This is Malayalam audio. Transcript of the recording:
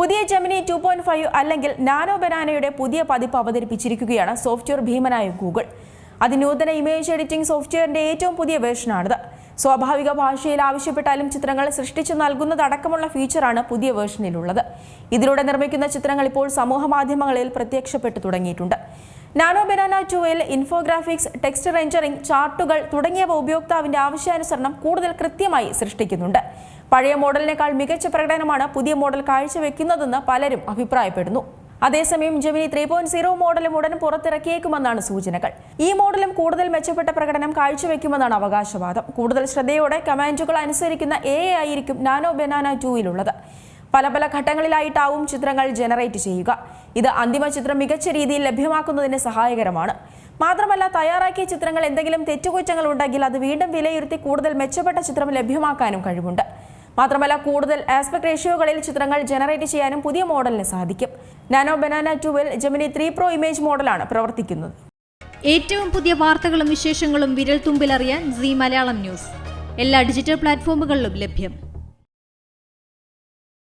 പുതിയ ജെമിനി ടു പോയിന്റ് ഫൈവ് അല്ലെങ്കിൽ നാനോ ബനാനയുടെ പുതിയ പതിപ്പ് അവതരിപ്പിച്ചിരിക്കുകയാണ് സോഫ്റ്റ്വെയർ ഭീമനായ ഗൂഗിൾ അതിനൂതന ഇമേജ് എഡിറ്റിംഗ് സോഫ്റ്റ്വെയറിന്റെ ഏറ്റവും പുതിയ വേർഷനാണിത് സ്വാഭാവിക ഭാഷയിൽ ആവശ്യപ്പെട്ടാലും ചിത്രങ്ങൾ സൃഷ്ടിച്ചു നൽകുന്നതടക്കമുള്ള ഫീച്ചറാണ് പുതിയ വേർഷനിലുള്ളത് ഇതിലൂടെ നിർമ്മിക്കുന്ന ചിത്രങ്ങൾ ഇപ്പോൾ സമൂഹ മാധ്യമങ്ങളിൽ പ്രത്യക്ഷപ്പെട്ടു തുടങ്ങിയിട്ടുണ്ട്. നാനോ ബനാന ടുവിൽ ഇൻഫോഗ്രാഫിക്സ് ടെക്സ്റ്റ് റെഞ്ചറിംഗ് ചാർട്ടുകൾ തുടങ്ങിയവ ഉപയോക്താവിന്റെ ആവശ്യാനുസരണം കൂടുതൽ കൃത്യമായി സൃഷ്ടിക്കുന്നുണ്ട്. പഴയ മോഡലിനേക്കാൾ മികച്ച പ്രകടനമാണ് പുതിയ മോഡൽ കാഴ്ചവെക്കുന്നതെന്ന് പലരും അഭിപ്രായപ്പെടുന്നു. അതേസമയം ജെമിനി ത്രീ പോയിന്റ് സീറോ മോഡലും ഉടൻ പുറത്തിറക്കിയേക്കുമെന്നാണ് സൂചനകൾ. ഈ മോഡലും കൂടുതൽ മെച്ചപ്പെട്ട പ്രകടനം കാഴ്ചവെക്കുമെന്നാണ് അവകാശവാദം. കൂടുതൽ ശ്രദ്ധയോടെ കമാൻഡുകൾ അനുസരിക്കുന്ന എ ആയിരിക്കും നാനോ ബനാന ടൂയിലുള്ളത് പല പല ഘട്ടങ്ങളിലായിട്ടാവും ചിത്രങ്ങൾ ജനറേറ്റ് ചെയ്യുക. ഇത് അന്തിമ ചിത്രം മികച്ച രീതിയിൽ ലഭ്യമാക്കുന്നതിന് സഹായകരമാണ്. മാത്രമല്ല തയ്യാറാക്കിയ ചിത്രങ്ങൾ എന്തെങ്കിലും തെറ്റുകുറ്റങ്ങൾ ഉണ്ടെങ്കിൽ അത് വീണ്ടും വിലയിരുത്തി കൂടുതൽ മെച്ചപ്പെട്ട ചിത്രം ലഭ്യമാക്കാനും കഴിവുണ്ട്. മാത്രമല്ല കൂടുതൽ ആസ്പെക്ട് റേഷ്യോകളിൽ ചിത്രങ്ങൾ ജനറേറ്റ് ചെയ്യാനും പുതിയ മോഡലിന് സാധിക്കും. നാനോ ബനാന ടുവിൽ ജെമിനി ത്രീ പ്രോ ഇമേജ് മോഡലാണ് പ്രവർത്തിക്കുന്നത്. ഏറ്റവും പുതിയ വാർത്തകളും വിശേഷങ്ങളും വിരൽ തുമ്പിലറിയാൻ സി മലയാളം ന്യൂസ്. എല്ലാ ഡിജിറ്റൽ പ്ലാറ്റ്ഫോമുകളിലും ലഭ്യം.